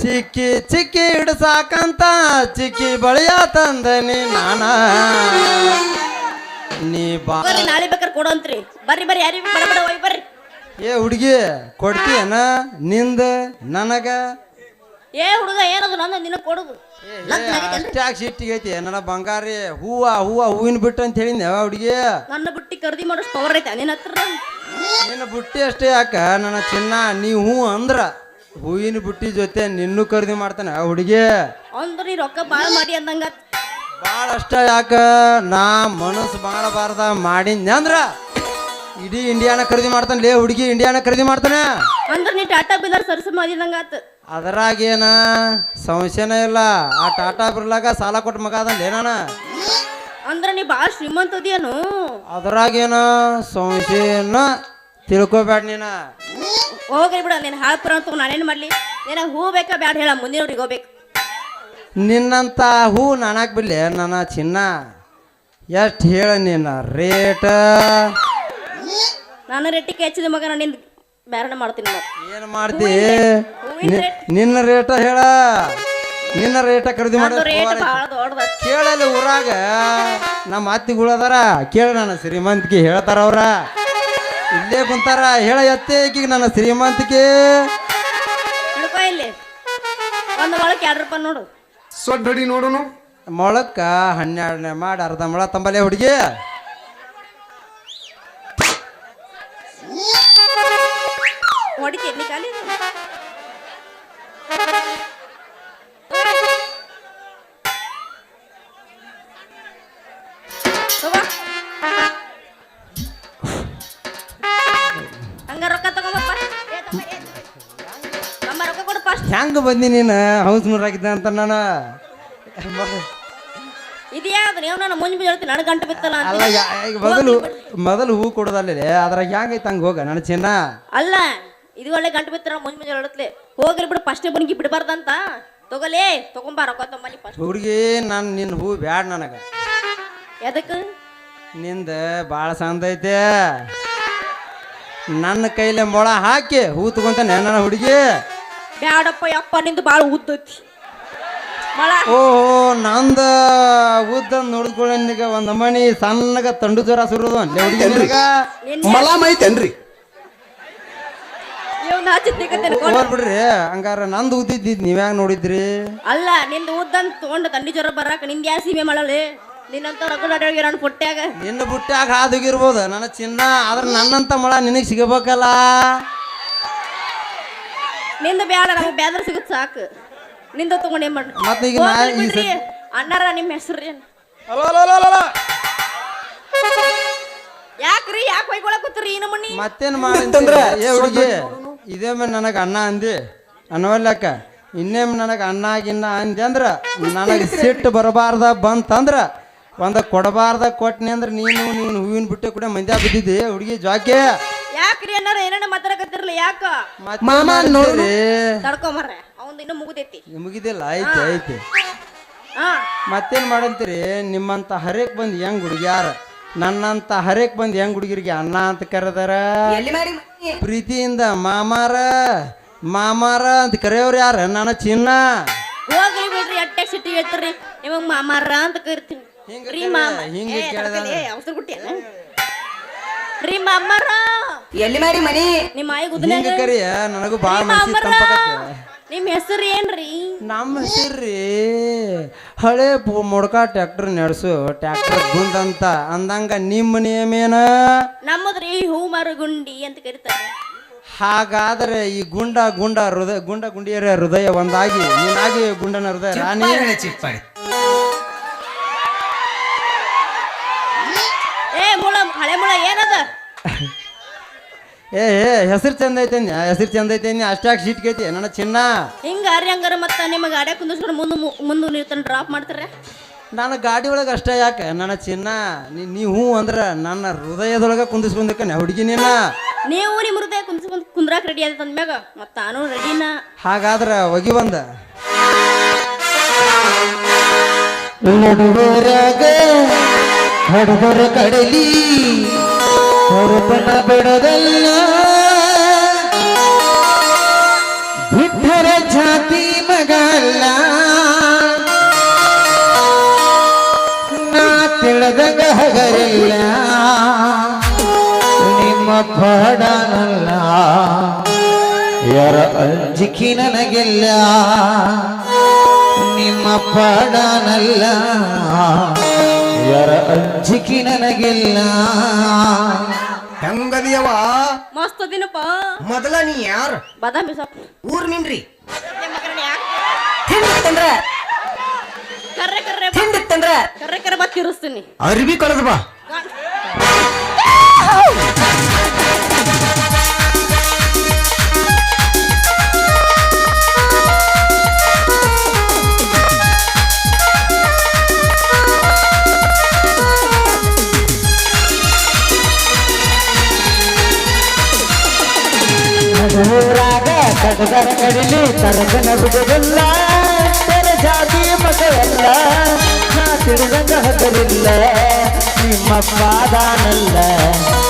ಚಿಕ್ಕಿ ಚಿಕ್ಕಿ ಹಿಡ್ಸಾಕಂತ ಚಿಕ್ಕಿ ಬಳಿಯ ತಂದನಿ ನಾನ. ನೀ ಬಾ. ಬರ್ರಿ ನಾಳೆ ಬೇಕಾರೆ ಕೊಡಂತ್ರಿ. ಬರ್ರಿ ಬರ್ರಿ ಯಾರಿಗೆ ಬಡ ಬಡ ಹೋಗಿ ಬರ್ರಿ. ಏ ಹುಡುಗಿ ಕೊಡ್ತೀಯನ? ನಿಂದ ನನಗ? ಏ ಹುಡುಗ ಏನದು ನಂದು? ನಿನ್ನ ಕೊಡುದು. ಲಗ್ನ ಐತಿ ನನ್ನ ಬಂಗಾರಿ ಹೂವ ಹೂವ ಹೂವಿನ ಬಿಟ್ಟು ಅಂತ ಹೇಳಿ ಯಾವ ಹುಡುಗಿ? ನನ್ನ ಬುಟ್ಟಿ ಖರೀದಿ ಮಾಡೋಷ್ಟು ಪವರ್ ಐತೆ ನಿನ್ನ ಹತ್ರ. ನಿನ್ನ ಬುಟ್ಟಿ ಅಷ್ಟೇ ಯಾಕ? ನನ್ನ ಚಿನ್ನ ನೀ ಹೂ ಅಂದ್ರ. ಹೂವಿನ ಬುಟ್ಟಿ ಜೊತೆ ನಿನ್ನೂ ಖರೀದಿ ಮಾಡ್ತಾನೆ ಆ ಹುಡುಗಿ. ಅಂದ್ರೆ ನೀ ರೊಕ್ಕ ಭಾಳ ಮಾಡಿ ಅಂದಂಗ. ಭಾಳ ಅಷ್ಟ ಯಾಕ? ನಾ ಮನಸ್ಸು ಮಾಡಬಾರ್ದ ಬಾರ್ದ ಮಾಡಿದ್ನೆ ಅಂದ್ರ ಇಡೀ ಇಂಡಿಯಾನ ಖರೀದಿ ಮಾಡ್ತಾನೆ ಲೇ ಹುಡುಗಿ ಇಂಡಿಯಾನ ಖರೀದಿ ಮಾಡ್ತಾನೆ. ಅಂದ್ರೆ ನೀ ಟಾಟಾ ಬಿಲ್ಲರ್ ಸರ್ಸ ಮಾಡಿದಂಗ ಆತ ಅದ್ರಾಗೇನ ಸಂಶಯನ ಇಲ್ಲ. ಆ ಟಾಟಾ ಬಿರ್ಲಾಗ ಸಾಲ ಕೊಟ್ಟ ಮಗ ಅದ ನಾನು. ಅಂದ್ರೆ ನೀ ಬಾಳ ಶ್ರೀಮಂತ ಅದರಾಗೇನ ಅದ್ರಾಗೇನ ಸಂಶಯನ ತಿಳ್ಕೊಬೇಡ ನೀನ. ಹೋಗ್ರಿ ಬಿಡ ನೀನು ಹಾಳು ಅಂತ ನಾನೇನು ಮಾಡಲಿ? ನೀನು ಹೂ ಬೇಕಾ ಬ್ಯಾಡ ಹೇಳ ಮುಂದಿನವ್ರಿಗೆ ಹೋಗ್ಬೇಕು. ನಿನ್ನಂತ ಹೂ ನಾನಾಕ್ ಬಿಡ್ಲಿ ನನ್ನ ಚಿನ್ನ. ಎಷ್ಟು ಹೇಳ ನಿನ್ನ ರೇಟ್? ನಾನು ರೇಟಿಗೆ ಹೆಚ್ಚಿದ ಮಗ ನಾನು ನಿಂದು ಬ್ಯಾರಣ ಮಾಡ್ತೀನಿ ಏನ್ ಏನು ಮಾಡ್ತಿ? ಹೂವಿನ ನಿ- ರೇಟ್. ನಿನ್ನ ರೇಟ ಹೇಳ. ನಿನ್ನ ರೇಟ ಖರೀದಿ ಮಾಡ ರೇಟ್ ಭಾಳ ದೊಡ್ಡದ. ಕೇಳಲ್ಲ ಊರಾಗ ನಮ್ಮ ಅತ್ತಿಗಳು ಅದಾರ. ಕೇಳ ನನ್ನ ಶ್ರೀಮಂತಿಗೆ ಹೇಳ್ತಾರ ಅವ್ರ. ಇಲ್ಲೇ ಕುಂತಾರ ಹೇಳ ಎತ್ತೆ ಈಕಿಗೆ ನನ್ನ ಶ್ರೀಮಂತಿಕೆ. ಹಿಡ್ಕೊ ಇಲ್ಲಿ. ಒಂದು ಒಳಕ್ಕೆ ಎರಡು ರೂಪಾಯಿ ನೋಡು. ಹೊಡಿ ನೋಡುನು? ಮೊಳಕ್ಕ ಹನ್ನೆರಡನೇ ಮಾಡಿ ಅರ್ಧ ಮೊಳ ತಂಬಲೆ ಹುಡುಗಿ. ಹೊಡಿತೀನಿ ಖಾಲಿ ಹೆಂಗ ಬಂದಿ ನೀನು? ಹೌಸ್ ನೂರಾಗಿದ್ದ ಅಂತ ನಾನು. ಇದು ಯಾವ್ದು ನೀವು ನಾನು ಮುಂಜಿ ಹೇಳ್ತೀನಿ ನನಗೆ ಗಂಟು ಬಿತ್ತಲ್ಲ ಅಂತ. ಅಲ್ಲ ಯಾ- ಈಗ ಮೊದಲು ಮೊದಲು ಹೂ ಕೊಡೋದಲ್ಲೇ ಅದ್ರಾಗ ಹೆಂಗೈತೆ ಹಂಗೆ ಹೋಗ ನನ್ನ ಚಿನ್ನ? ಅಲ್ಲ ಇದು ಒಳ್ಳೆ ಗಂಟು ಬಿತ್ತರ ಮುಂಜಿ ಮುಂಜಿ ಹೇಳತ್ಲೆ. ಹೋಗ್ರಿ ಬಿಡು ಫಸ್ಟ್ ಬುಣಗಿ ಬಿಡಬಾರ್ದಂತ. ತಗೋಲೇ ತಗೊಂಬಾರ ರೊಕ್ಕ ತಗೊಂಬನಿ ಫಸ್ಟ್ ಹುಡುಗಿ ನಾನು ನಿನ್ನ ಹೂ ಬ್ಯಾಡ ನನಗೆ. ಎದಕ್ಕೆ ನಿಂದ ಭಾಳ ಸಂದ ಐತೆ. ನನ್ನ ಕೈಲೆ ಮೊಳ ಹಾಕಿ ಹೂ ತಗೊಂತಾನೆ ನನ್ನ ಹುಡುಗಿ. ಬ್ಯಾಡಪ್ಪ ಯಪ್ಪ ನಿಂದು ಭಾಳ ಉದ್ದೈತಿ ಮಳ ಓಹೋ ನಂದ ಉದ್ದ ನೋಡಿದ್ಕೊಳ್ಳ ನಿನಗೆ. ಒಂದು ಮಣಿ ಸಣ್ಣಗ ತಂಡು ಜ್ವರ ಸುರೋದು ಮಲಾಮ್ ಐತೇನ್ರಿ ಇವ್ ನಾಚಿತ್ತಿಕತ್ತೇನೆ ಹೋಗ್ಬಿಡ್ರಿ ಹಂಗಾರ ನಂದು ಉದ್ದಿದ್ದು ನೀವ್ಯಾಗ ನೋಡಿದ್ರಿ? ಅಲ್ಲ ನಿಂದು ಉದ್ದಂತ ತೊಗೊಂಡು ತಂಡಿ ಜ್ವರ ಬರಾಕ ನಿಂದ ಯಾ ಸೀಮೆ ಮಾಡಲಿ ನಿನ್ನಂತ ರಗಡ ಅಡಗಿ ನಾನು ಪುಟ್ಟ್ಯಾಗ ನಿನ್ನ ಬುಟ್ಟ್ಯಾಗ ಹಾದುಗಿರ್ಬೋದು ನನ್ನ ಚಿನ್ನ ಆದ್ರೆ ನನ್ನಂತ ಮಳ ನಿನಗೆ ಸಿಗಬೇಕಲ್ಲ? ನಿಂದ ಬ್ಯಾಡ ನಮಗೆ ಬ್ಯಾದ್ರ ಸಿಗುತ್ತೆ ಸಾಕು. ನಿಂದ ತಗೊಂಡು ಏನ್ ಮಾಡ್ರಿ ಮತ್ತೆ ಈಗ ನಾ ಹೋಗ್ಲಿ ಈ ಬಿಡ್ರಿ. ಸತಿ- ಅಣ್ಣಾರ ನಿಮ್ಮ ಹೆಸರು ಏನು? Hello, hello, hello, hello, hello. ಯಾಕ್ರಿ ಯಾಕೆ ಹೊಯ್ಕೊಳಕ್ ಕೂತ್ರಿ ಈ ನಮ್ಮನಿ ಮತ್ತೇನ್ ಮಾಡಿ ಏ ಹುಡುಗಿ ಇದೇ ಮೇಲೆ ನನಗೆ ಅಣ್ಣ ಅಂದಿ. ಅನ್ನವಲ್ಲಕ್ಕ ಇನ್ನೇಮ್ ನನಗೆ ಅಣ್ಣ ಗಿನ್ನ ಅಂದೆ ಅಂದ್ರ ನನಗೆ ಸಿಟ್ಟು ಬರಬಾರ್ದ ಬಂತಂದ್ರ ಒಂದ ಕೊಡಬಾರ್ದ ಕೊಟ್ನಿ ಅಂದ್ರ ನೀನು ನೀನು ಹೂವಿನ ಬಿಟ್ಟೆ ಕೂಡ ಮಂದ್ಯ ಬಿದ್ದಿದ್ದೆ. ಹುಡುಗಿ ಜಾಕೆ. ಯಾಕ್ರಿ ಏನಾರ ಏನೇನ ಮಾತಾಡಕತ್ತಿರ್ಲಿ? ಯಾಕ? ಮಾಮ ನೋಡ್ರಿ ತಡ್ಕೊಂಬರ್ರೆ ಅವಂದು ಇನ್ನೂ ಮುಗುದೈತಿ. ಮುಗಿದಿಲ್ಲ ಐತಿ ಐತಿ ಹಾ. ಮತ್ತೇನ್ ಮಾಡಂತೀರಿ? ನಿಮ್ಮಂತ ಹರೇಕ್ ಬಂದ್ ಹೆಂಗ್ ಹುಡುಗ್ಯಾರ? ನನ್ನಂತ ಹರೇಕ್ ಬಂದ್ ಹೆಂಗ್ ಹುಡುಗಿರಿಗೆ ಅಣ್ಣ ಅಂತ ಕರೆದಾರ? ಪ್ರೀತಿಯಿಂದ ಮಾಮಾರ ಮಾಮಾರ ಅಂತ ಕರೆಯೋರು ಯಾರ? ನನ್ನ ಚಿನ್ನ. ಹೋಗ್ರಿ ಬಿಡ್ರಿ ಅಟ್ಟೆ ಸಿಟ್ಟಿ ಹೇಳ್ತೀರಿ. ನಿಮಗ್ ಮಾಮಾರ ಅಂತ ಕರಿತೀನಿ. ಹಿಂಗ ರೀ ಕೇಳ- ಮಾಮ. ಹಿಂಗ ಏ, ಕೇಳ್ದ ಅವಸರ ಗುಟ್ಟಿ ರೀ ಮಾಮಾರ. ಎಲ್ಲಿ ಮಾರಿ ಮನಿ? ನಿಮ್ಮ ಆಯಿ ಗುದ್ದನ್ಯಾಗ ಹಿಂಗ ಕರಿಯ ನನಗೂ ಬಾಳ ನಿಮ್ಮ ಹೆಸರು ಏನ್ರಿ? ನಮ್ಮ ಹೆಸರ್ರಿ ಹಳೆ ಪು- ಮೊಡ್ಕ ಟ್ರ್ಯಾಕ್ಟರ್ ನಡೆಸು. ಟ್ರ್ಯಾಕ್ಟರ್ ಗುಂದಂತ. ಅಂದಂಗ ನಿಮ್ಮ ಏನ? ನಮ್ಮದ್ರಿ ಹೂ ಮಾರು ಗುಂಡಿ ಅಂತ ಕರಿತಾರೆ. ಹಾಗಾದ್ರೆ ಈ ಗುಂಡ ಗುಂಡ ಹೃದಯ ಗುಂಡ ಗುಂಡಿಯರ ಹೃದಯ ಒಂದಾಗಿ ನೀನಾಗಿ ಗುಂಡನ ಹೃದಯ ರಾಣಿ. ಏ ಏ ಏ ಹೆಸರು ಚಂದ ಐತೆ ಹೆಸರು ಚಂದ ಐತೆ ಅಷ್ಟಾಗಿ ಗೈತಿ. ನನ್ನ ಚಿನ್ನ. ಹಿಂಗ ಅರಿ ಹಂಗಾರ ಮತ್ತ ನಿಮ್ಮ ಗಾಡಿ ಕುಂದಿಸ್ಕೊಂಡು ಮುಂದೆ ಮುಂದೆ ನೀವು ತನ್ನ ಡ್ರಾಪ್ ಮಾಡ್ತಾರೆ ನನ್ನ ಗಾಡಿ ಒಳಗೆ ಅಷ್ಟೇ ಯಾಕೆ? ನನ್ನ ಚಿನ್ನ. ನೀ ನೀ ಹ್ಞೂ ಅಂದ್ರೆ ನನ್ನ ಹೃದಯದೊಳಗೆ ಕುಂದಿಸ್ಕೊಂಡಕ್ಕ ಹುಡುಗಿ ನೀನ. ನೀವು ನಿಮ್ಮ ಹೃದಯ ಕುಂದಿಸ್ಕೊಂಡು ಕುಂದ್ರಾಕ್ ರೆಡಿ ಆದ ಅಂದ್ಮ್ಯಾಗ ಮತ್ತ ನಾನು ರೆಡಿನ ಹಾಗಾದ್ರೆ ಒಗಿ ಬಂದ. ಹಡದರ ಕಡಲಿ. ಹೊರಪಣ ಬಿಡದಲ್ಲ. ಬಿಟ್ಟರ ಜಾತಿ ಮಗಲ್ಲ ನಾ ತಿಳಿದಂಗ ಹಗರಿಲ್ಲ ನಿಮ್ಮ ಪಡನಲ್ಲ ಯಾರ ಅಂಜಿಕಿ ನನಗಿಲ್ಲ. ನಿಮ್ಮ ಪಡನಲ್ಲ ಯಾರ ಅಂಜಿಕೆ ನನಗಿಲ್ಲ? ಹೆಂಗದಿಯವ ಮಸ್ತ್ ಅದಿನಪ್ಪ. ಮೊದಲ ನೀ ಯಾರು? ಬಾದಾಮಿ ಸೊಪ್ಪು. ಊರ್ ನಿನ್ರಿ. ಹಿಂದಿತ್ತಂದ್ರ ಕರ್ರೆ ಕರ್ರೆ ಬಾ- ತಿಂದಿತ್ತಂದ್ರ ಕರ್ರೆ ಕರ್ರೆ ಬಾ ತಿರ್ಸ್ತೀನಿ. ಅರ್ಬಿ ಕಳೆದ ಬಾ. ಕಡದರ ಕಡಿಲಿ ತರದನ ಬಿಡುವುದಿಲ್ಲ ತೆರ ಜಾತಿ ಮಗಳೆಲ್ಲ ನಾ ತಿಳಿದಂಗ ಹಗರಿಲ್ಲ ನಿಮ್ಮ ಪಾದಾನಲ್ಲ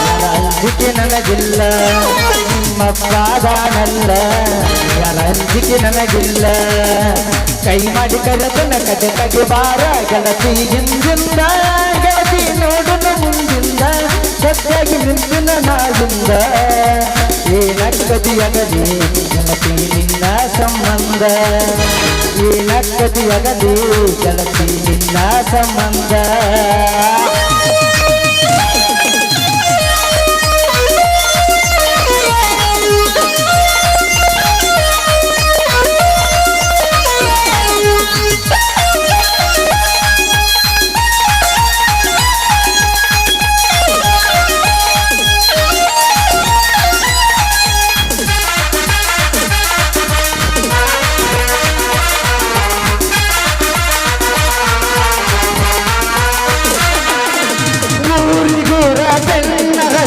ಯಾರ ಅಂಜಿಕೆ ನನಗಿಲ್ಲ ನಿಮ್ಮ ಪಾದಾನಲ್ಲ ಯಾರ ಅಂಜಿಕೆ ನನಗಿಲ್ಲ ಕೈ ಮಾಡಿ ಕರೆದನ ಕದೆ ಕಗೆ ಬಾರ ಗೆಳತಿ ಹಿಂದಿಂದ ಗೆಳತಿ ನೋಡುನ ಮುಂದಿಂದ ಸದ್ದಾಗಿ ನಿಂತಿನ ನಾಳಿಂದ ಏನಕ್ಕದಿಯಗದಿ ಗೆಳತಿ ನಿನ್ನ ಸಂಬಂಧ. ಏನಕ್ಕದಿಯಗದಿ ಗೆಳತಿ ನಿನ್ನ ಸಂಬಂಧ.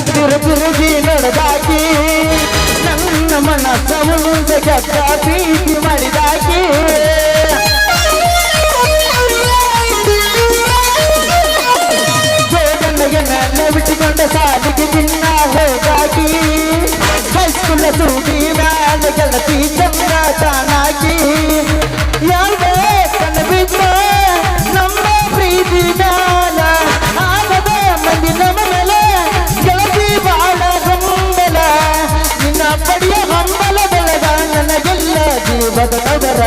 ಹತ್ತಿರ ತಿರುಗಿ ನಡೆದಾಕಿ ನನ್ನ ಮನಸ್ಸ ಮುಂದೆ ಕೆಟ್ಟ ಪ್ರೀತಿ ಮಾಡಿದಾಕಿ. ಜೋಗನ್ನಿಗೆ ನನ್ನ ಬಿಟ್ಟುಕೊಂಡ ಸಾಲಿಗೆ ತಿನ್ನ ಹೋಗಾಕಿ. ಜೀವದ ನಗರ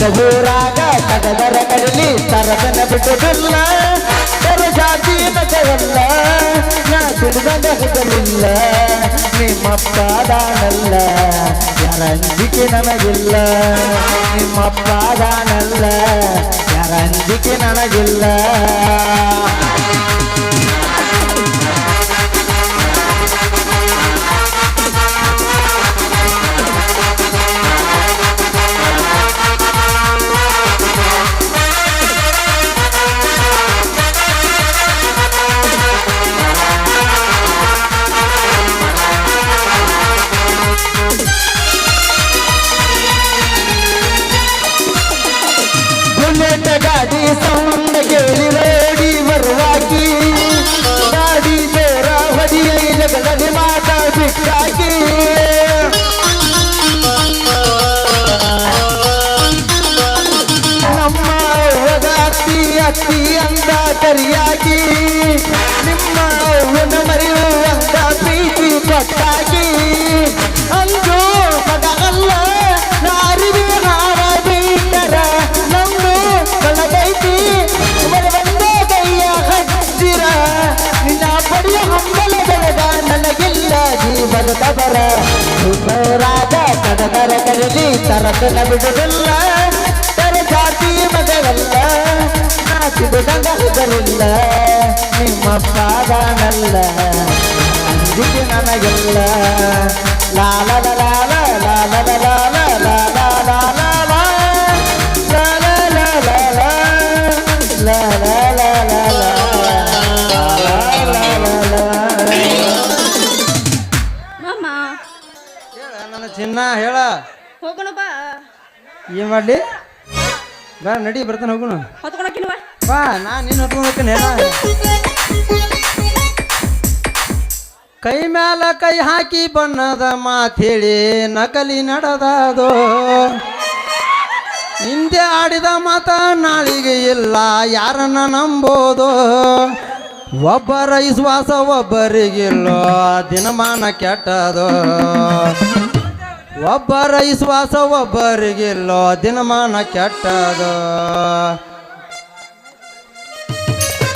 ನಗೂರಾಗ ಕಡದರ ಕಡಲಿ ತರದನ ಬಿಡುವುದಿಲ್ಲ ತರ ಜಾತಿ ಮಗವಲ್ಲ ನಾ ತಿಳಿದ ಹೆಸರಿಲ್ಲ ನಿಮ್ಮ ಪಾದಾನಲ್ಲ ಯಾರ ಅಂಜಿಕೆ ನನಗಿಲ್ಲ. ನಿಮ್ಮ ಪಾದಾನಲ್ಲ ಯಾರ ಅಂಜಿಕೆ ನನಗಿಲ್ಲ. ತಬರ ರಾಜ ಕಡದರ ಕರಲಿ ತರತನ ಬಿಡುವುದಿಲ್ಲ ತರ ಜಾತಿ ಮಗವಲ್ಲ ನಾಚಿದುದಂಗ ಹೆದರಿಲ್ಲ ನಿಮ್ಮ ಪಾದಾನಲ್ಲ ಅಂಜಿಕೆ ನನಗಿಲ್ಲ ಲಾಲ ನನ್ನ ಚಿನ್ನ ಹೇಳ. ಹೋಗೋಣ ಬಾ. ಏನ್ ಮಾಡ್ಲಿ? ಬಾ ನಡಿ ಬರ್ತಾನೆ ಹೋಗೋಣ. ಹೊತ್ಕೊಳಕಿಲ್ವಾ ಬಾ ನಾ ನಿನ್ನ ಹೊತ್ಕೊಂಡು ಹೋಗ್ತೀನಿ ಹೇಳ ಕೈ ಮ್ಯಾಲ ಕೈ ಹಾಕಿ ಬಣ್ಣದ ಮಾತೇಳಿ ನಕಲಿ ನಡೆದದು? ಹಿಂದೆ ಆಡಿದ ಮಾತ ನಾಳಿಗೆ ಇಲ್ಲ ಯಾರನ್ನ ನಂಬೋದು? ಒಬ್ಬರ ವಿಶ್ವಾಸ ಒಬ್ಬರಿಗಿಲ್ಲೋ ದಿನಮಾನ ಕೆಟ್ಟದು? ಒಬ್ಬರ ವಿಶ್ವಾಸ ಒಬ್ಬರಿಗಿಲ್ಲೋ ದಿನಮಾನ ಕೆಟ್ಟದು.